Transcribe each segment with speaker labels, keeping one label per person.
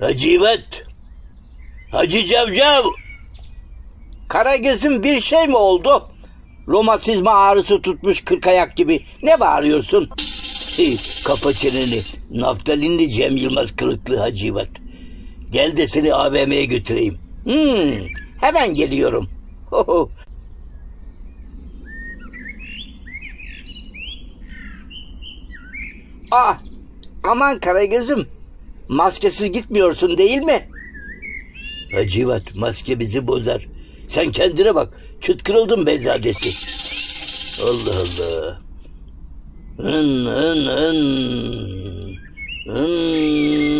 Speaker 1: Hacivat. Hacı Cavcav. Karagöz'ün bir şey mi oldu? Romatizma ağrısı tutmuş kırk ayak gibi. Ne bağırıyorsun? Kapa çeneni. Naftalinli Cem Yılmaz kılıklı Hacivat. Gel de seni AVM'ye götüreyim. Hmm, hemen geliyorum. Ah, aman Karagöz'üm. Maskesiz gitmiyorsun değil mi? Hacivat maske bizi bozar. Sen kendine bak. Çıt kırıldın bezadesi. Allah Allah. Hın hın hın. Hın.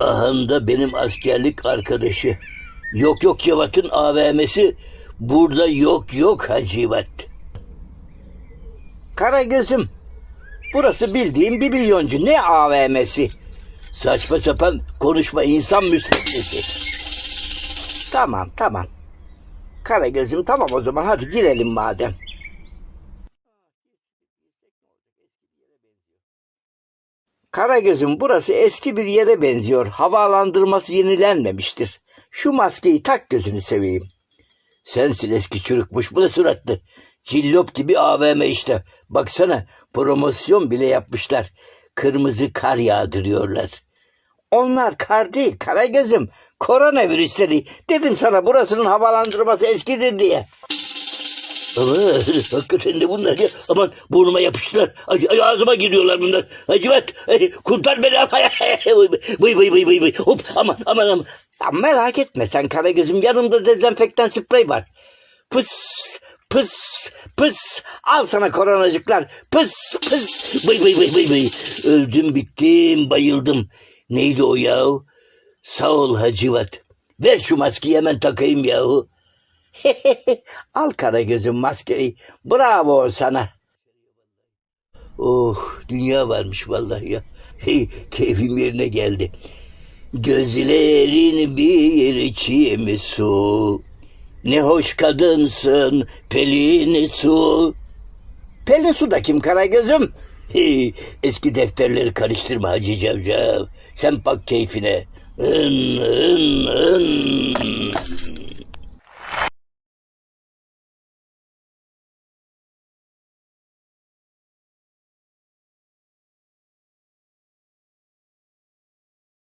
Speaker 1: Aham da benim askerlik arkadaşı. Yok yok Cevat'ın AVM'si. Burada yok yok Hacivat. Karagöz'üm. Burası bildiğim bir milyoncu. Ne AVM'si? Saçma sapan konuşma insan müsveddesi. Tamam tamam. Karagöz'üm tamam o zaman hadi girelim madem. Karagöz'üm burası eski bir yere benziyor. Havalandırması yenilenmemiştir. Şu maskeyi tak gözünü seveyim. Sensin eski çürükmüş bu da suratlı. Cillop gibi AVM işte. Baksana promosyon bile yapmışlar. Kırmızı kar yağdırıyorlar. Onlar kar değil Karagöz'üm. Koronavirüsleri. Dedim sana burasının havalandırması eskidir diye. Ama hakikaten de bunlar ya. Aman burnuma yapıştılar. Ay, ay, ağzıma giriyorlar bunlar. Hacivat kurtar beni. Vıy vıy vıy vıy vıy. Hop aman aman aman. Ya merak etme sen Karagöz'üm yanımda dezenfektan sprey var. Pıs pıs pıs. Al sana koronacıklar. Pıs pıs. Vıy vıy vıy vıy vıy. Öldüm bittim bayıldım. Neydi o yahu? Sağ ol Hacivat. Ver şu maskeyi hemen takayım yahu. Al Karagöz'ün maskeyi. Bravo sana. Oh dünya varmış vallahi ya. Hey, keyfim yerine geldi. Gözlerin bir içimi su. Ne hoş kadınsın Pelin Su. Pelin Su da kim Karagöz'üm? Hey, eski defterleri karıştırma Hacı Cavcav. Sen bak keyfine. Hın, hın, hın.